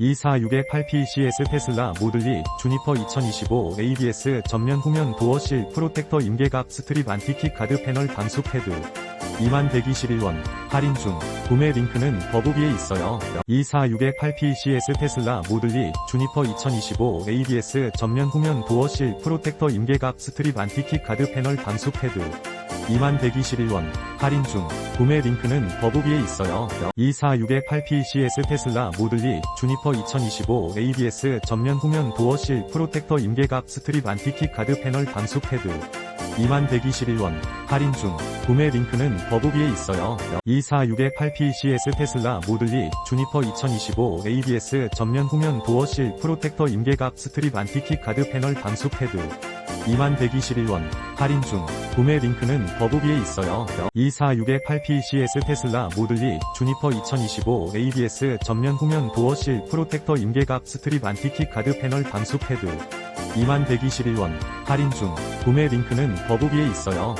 246-8PCS 테슬라 모들리 주니퍼 2025 ABS 전면 후면 도어 실 프로텍터 임계각 스트립 안티킥 가드 패널 방수 패드. 2121원. 할인 중. 구매 링크는 더보기에 있어요. 246-8PCS 테슬라 모들리 주니퍼 2025 ABS 전면 후면 도어 실 프로텍터 임계각 스트립 안티킥 가드 패널 방수 패드. 2121원. 할인 중 구매 링크는 더보기에 있어요. 246-8PCS 테슬라 모들리 주니퍼 2025 ABS 전면 후면 도어 실 프로텍터 임계각 스트립 안티킥 가드 패널 방수 패드 2121원 할인 중. 구매 링크는 더보기에 있어요. 246-8PCS 테슬라 모들리 주니퍼 2025 ABS 전면 후면 도어 실 프로텍터 임계각 스트립 안티킥 가드 패널 방수 패드 2121원 할인 중. 구매 링크는 더보기에 있어요. 246-8PCS 테슬라 모들리 주니퍼 2025 ABS 전면 후면 도어 실 프로텍터 임계각 스트립 안티킥 가드 패널 방수 패드. 2121원. 할인 중. 구매 링크는 더보기에 있어요